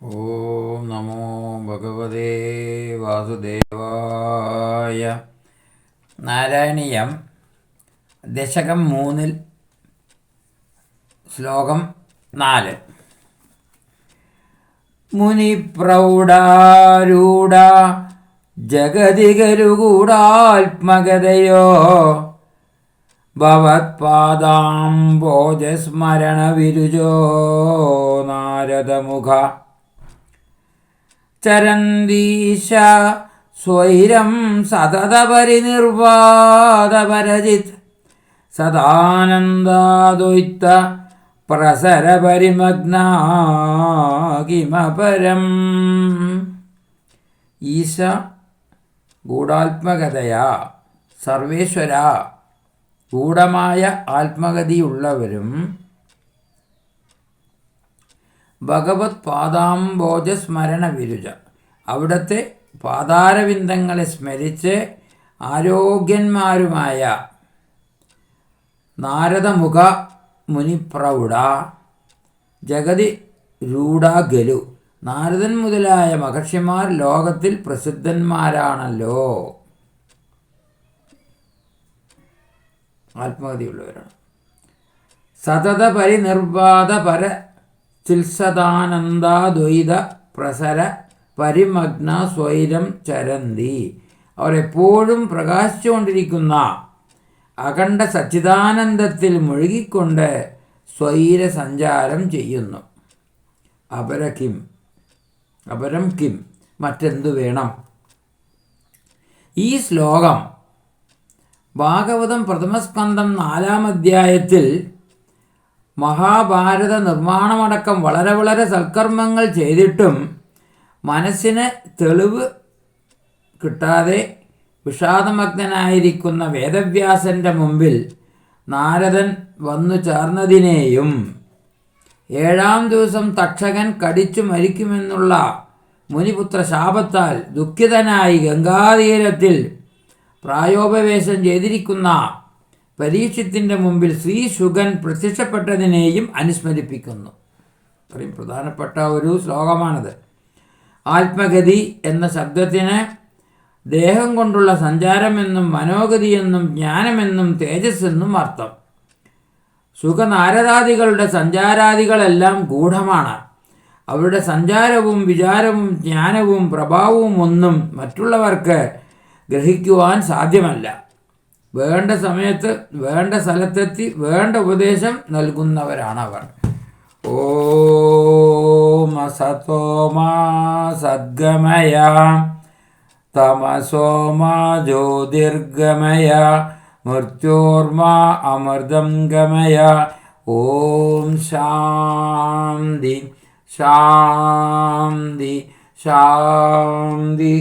ഓം നമോ ഭഗവതേ വാസുദേവായ നാരായണീയം ദശകം മൂന്നിൽ ശ്ലോകം നാല്। മുനിപ്രൗഢാരൂഢ ജഗതികരുകൂടാത്മകതയോ ഭവത്പാദാംബോജസ്മരണവിരുജോ നാരദമുഖ। ചരന്തീശ സ്വൈരം സതതപരിനിർവാദപരജിത് സദാനന്ദാദ്വൈത്ത പ്രസരപരിമഗ്നാകിമപരം. ഈശ ഗൂഢാത്മകതയാ സർവേശ്വര ഗൂഢമായ ആത്മഗതിയുള്ളവരും ഭഗവത് പാദാംബോജ സ്മരണ വിരുജ അവിടുത്തെ പാതാരവിന്ദങ്ങളെ സ്മരിച്ച് ആരോഗ്യന്മാരുമായ നാരദമുഖ മുനിപ്രൗഢ ജഗതി രൂഢ ഗലു നാരദൻ മുതലായ മഹർഷിമാർ ലോകത്തിൽ പ്രസിദ്ധന്മാരാണല്ലോ. ആത്മഗതിയുള്ളവരാണ് സതത പരിനിർവാദ പര ചിത്സദാനന്ദാദ്വൈത പ്രസര പരിമഗ്ന സ്വൈരം ചരന്തി. അവരെപ്പോഴും പ്രകാശിച്ചുകൊണ്ടിരിക്കുന്ന അഖണ്ഡ സച്ചിദാനന്ദത്തിൽ മുഴുകിക്കൊണ്ട് സ്വൈര സഞ്ചാരം ചെയ്യുന്നു അപരകിം അപരം കിം? മറ്റെന്തു വേണം? ഈ ശ്ലോകം ഭാഗവതം പ്രഥമസ്കന്ധം നാലാം അധ്യായത്തിൽ മഹാഭാരത നിർമ്മാണമടക്കം വളരെ വളരെ സൽക്കർമ്മങ്ങൾ ചെയ്തിട്ടും മനസ്സിന് തെളിവ് കിട്ടാതെ വിഷാദമഗ്നായിരിക്കുന്ന വേദവ്യാസന്റെ മുമ്പിൽ നാരദൻ വന്നു ചേർന്നതിനെയും ഏഴാം ദിവസം തക്ഷകൻ കടിച്ചു മരിക്കുമെന്നുള്ള മുനിപുത്ര ശാപത്താൽ ദുഃഖിതനായി ഗംഗാതീരത്തിൽ പ്രായോപവേശം ചെയ്തിരിക്കുന്ന പരീക്ഷത്തിന്റെ മുമ്പിൽ ശ്രീ ശുഗൻ പ്രത്യക്ഷപ്പെട്ടതിനെയും അനുസ്മരിപ്പിക്കുന്നു. അത്രയും പ്രധാനപ്പെട്ട ഒരു ശ്ലോകമാണത്. ആത്മഗതി എന്ന ശബ്ദത്തിന് ദേഹം കൊണ്ടുള്ള സഞ്ചാരമെന്നും മനോഗതിയെന്നും ജ്ഞാനമെന്നും തേജസ്സെന്നും അർത്ഥം. സുഖനാരദാദികളുടെ സഞ്ചാരാദികളെല്ലാം ഗൂഢമാണ്. അവരുടെ സഞ്ചാരവും വിചാരവും ജ്ഞാനവും പ്രഭാവവും ഒന്നും മറ്റുള്ളവർക്ക് ഗ്രഹിക്കുവാൻ സാധ്യമല്ല. വേണ്ട സമയത്ത് വേണ്ട സ്ഥലത്തെത്തി വേണ്ട ഉപദേശം നൽകുന്നവരാണ് അവർ ഓം അസതോമാ സദ്ഗമയ തമസോമാ ജ്യോതിർഗമയ മൃത്യോർമാ അമൃതം ഗമയ. ഓം ശാന്തി ശാന്തി ശാന്തി